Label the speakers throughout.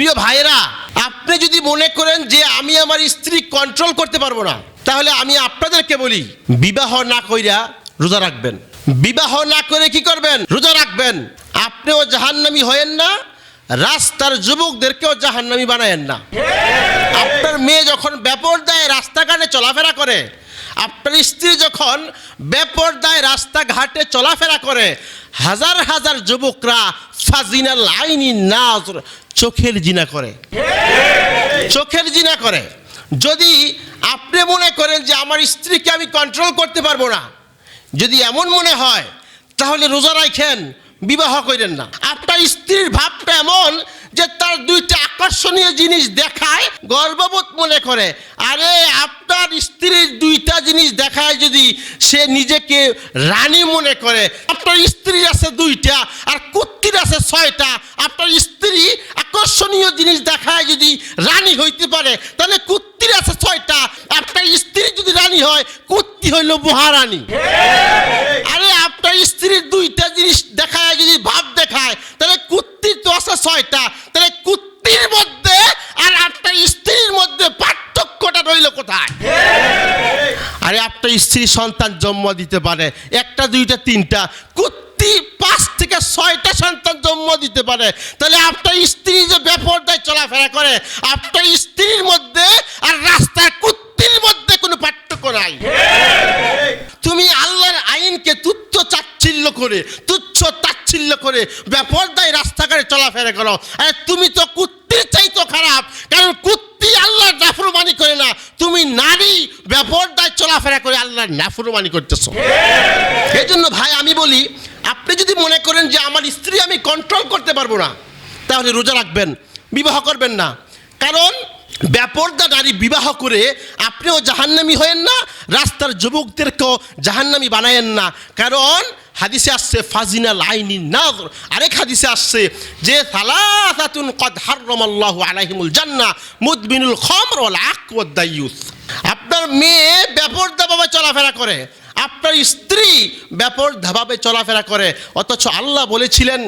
Speaker 1: প্রিয় ভাইয়েরা, আপনি যদি মনে করেন যে আমি আমার স্ত্রী কন্ট্রোল করতে পারব না, তাহলে আমি আপনাদেরকে বলি, বিবাহ না কইরা রোজা রাখবেন। বিবাহ না করে কি করবেন? রোজা রাখবেন। আপনিও জাহান্নামি হয়েন না, রাস্তার যুবকদেরকেও জাহান্নামি বানায়েন না। আপনার মেয়ে যখন বেপরদায় রাস্তাঘাটে চলাফেরা করে আপনার স্ত্রী যখন বেপরদায় রাস্তাঘাটে চলাফেরা করে, হাজার হাজার যুবকরা ফাজিনা লাইনি নাজ চোখের জিনা করে। চোখের জিনা করে। যদি আপনি মনে করেন যে আমার স্ত্রীকে আমি কন্ট্রোল করতে পারব না, যদি এমন মনে হয়, তাহলে রোজা রাখেন, বিবাহ করেন না। আপনার স্ত্রীর ভাবটা এমন যে তার দুইটা আকর্ষণীয় জিনিস দেখায়, গর্ববোধ মনে করে। আরে, আপনার স্ত্রীর দুইটা জিনিস দেখায় যদি সে নিজেকে রানী মনে করে। আপনার স্ত্রীর আছে দুইটা, আর কুত্তির আছে ছয়টা। আপনার স্ত্রী আকর্ষণীয় জিনিস দেখায় যদি রানী হইতে পারে, তাহলে কুত্তির আছে ছয়টা। আপনার স্ত্রী যদি রানী হয়, কুত্তি হইল মহারানী আরে আপনার স্ত্রীর দুইটা জিনিস দেখায় যদি ভাব দেখায় তাহলে কুত্তির তো আছে ছয়টা তাহলে কুত্তির মধ্যে আর আপনার স্ত্রীর মধ্যে পার্থক্যটা রইল কোথায়? আরে আপনার স্ত্রী সন্তান জন্ম দিতে পারে, একটা, দুইটা, তিনটা, কুত্তি পাঁচ থেকে ছয়টা সন্তান জন্ম দিতে পারে। তাহলে আপনার স্ত্রী যে বেপরদায় চলাফেরা করে, আপনার স্ত্রীর মধ্যে আর রাস্তার কুত্তির মধ্যে কোনো পার্থক্য নাই। তুমি আল্লাহর আইনকে তুচ্ছ চাচ্ছিল্য করে, তুচ্ছ তাচ্ছিল্য করে বেপরদায় রাস্তাঘাটে চলাফেরা করো। আরে তুমি তো কুত্তির চাইতো খারাপ, কারণ কুত্তি আল্লাহর নাফরমানি করে না তুমি নারী বেপরদায় চলাফেরা করে আল্লাহর নাফরমানি করতেছো। এই জন্য ভাই, আমি বলি, আপনি যদি মনে করেন যে আমার স্ত্রী আমি কন্ট্রোল করতে পারব না, তাহলে রোজা রাখবেন, বিবাহ করবেন না। কারণ ব্যাপরদা নারী বিবাহ করে আপনিও জাহান্নামি হয়েন না, রাস্তার যুবকদেরকেও জাহান্নামি বানায়েন না। কারণ হাদিসে আসছে, ফাজিনা লাইনি নাজ আরেক হাদিসে আসছে যে, সালাসাতুন কদ হাররামাল্লাহু আলাইহিমুল জান্নাহ মুদবিনুল খামর ওয়াল আক ওয়াদ আপনার মেয়ে ব্যাপরদাভাবে চলাফেরা করে। আপনার স্ত্রী ব্যাপরভাবে চলাফেরা করে। অথচ আল্লাহ বলেছিলেন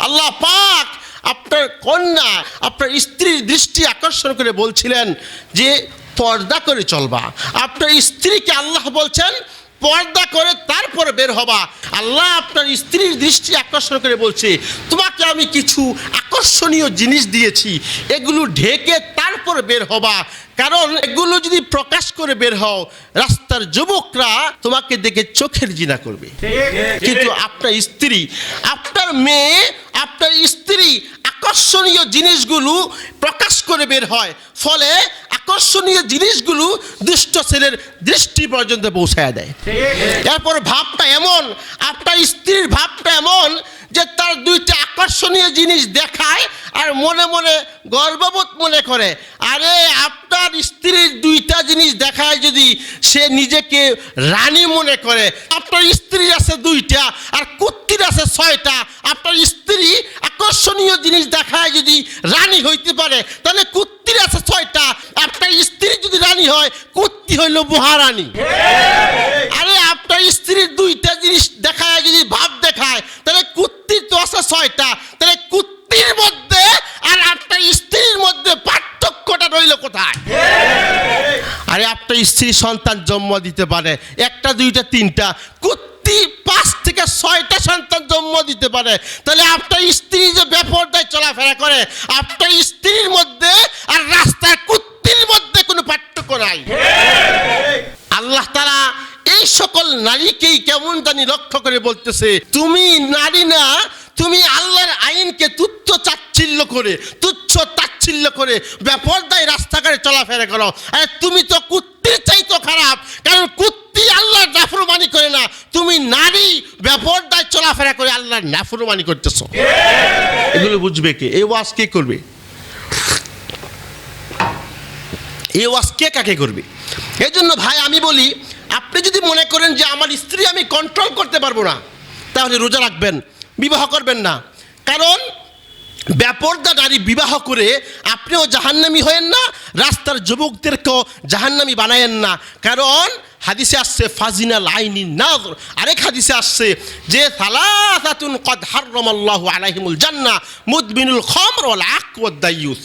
Speaker 1: আল্লাহ পাক আপনার কন্যা, আপনার স্ত্রীর দৃষ্টি আকর্ষণ করে বলছিলেন যে পর্দা করে চলবা। আপনার স্ত্রীকে আল্লাহ বলছেন, পর্দা করে তারপরে বের হবা। আল্লাহ আপনার স্ত্রীর দৃষ্টি আকর্ষণ করে বলছে, তোমাকে আমি কিছু আকর্ষণীয় জিনিস দিয়েছি। এগুলো ঢেকে তারপরে বের হবা। কারণ এগুলো যদি প্রকাশ করে বের হও, রাস্তার যুবকরা তোমাকে দেখে চোখের জিনা করবে। কিন্তু আপনার স্ত্রী, আপনার মেয়ে, আপনার স্ত্রী আকর্ষণীয় জিনিসগুলো প্রকাশ করে বের হয়। ফলে আকর্ষণীয় জিনিসগুলো দুষ্ট ছেলের দৃষ্টি পর্যন্ত পৌঁছায় দেয়। এরপর ভাবটা এমন, আপনার স্ত্রীর ভাবটা এমন যে তার দুইটা আকর্ষণীয় জিনিস দেখায় আর মনে মনে গর্ববোধ মনে করে, আরে আপনার স্ত্রীর দুইটা জিনিস দেখায় যদি সে নিজেকে রানী মনে করে, আপনার স্ত্রী আছে দুইটা আর কুত্তির আছে ছয়টা, আপনার স্ত্রী আকর্ষণীয় জিনিস দেখায় যদি রানী হইতে পারে, তাহলে কুত্তির আছে ছয়টা, আপনার স্ত্রী যদি রানী হয়, কুত্তি হইল মহারানী। আরে আপনার স্ত্রীর দুইটা জিনিস দেখায় যদি ভাব দেখায়, তাহলে কুত্তির তো আছে ছয়টা তাহলে কুত্তির মধ্যে আর আপনার স্ত্রীর মধ্যে পার্থক্যটা রইল কোথায় আরে আপনার স্ত্রী সন্তান জন্ম দিতে পারে। একটা, দুইটা, তিনটা। কুত্তি পাঁচ থেকে ছয়টা সন্তান জন্ম দিতে পারে। তাহলে আপনার স্ত্রী যে বেপরদায় চলাফেরা করে, আপনার স্ত্রীর মধ্যে আর রাস্তার কুত্তির মধ্যে কোনো পার্থক্য নাই। আল্লাহ তারা এই সকল নারীকেই কেমন জানি লক্ষ্য করে বলতেছে, তুমি নারী না, তুমি আল্লাহর আইনকে তুচ্ছ চাচ্ছিল্য করে তাচ্ছিল্য করে বেপরদায় রাস্তাঘাটে চলাফেরা করো। আরে তুমি তো কুত্তির চাইতো খারাপ, কারণ কুত্তি আল্লাহর নাফরমানি করে না। তুমি নারী, বেপরদায় চলাফেরা করে আল্লাহর নাফরমানি করতেছো। এগুলো বুঝবে কে? এই ওয়াজ কে করবে? এই ওয়াজ কে কাকে করবে? এই জন্য ভাই, আমি বলি, আপনি যদি মনে করেন যে আমার স্ত্রী আমি কন্ট্রোল করতে পারব না, তাহলে রোজা রাখবেন, বিবাহ করবেন না। কারণ ব্যাপরদা নারী বিবাহ করে আপনিও জাহান্নামি হয়েন না, রাস্তার যুবকদেরকেও জাহান্নামি বানায়েন না। কারণ হাদিসে আসছে, ফাজিনা লাইনি নাজর আরেক হাদিসে আসছে যে, সালাসাতুন কদ হাররামাল্লাহু আলাইহিমুল জান্নাহ মুদবিনুল খামর ওয়াল আক দাইয়ুস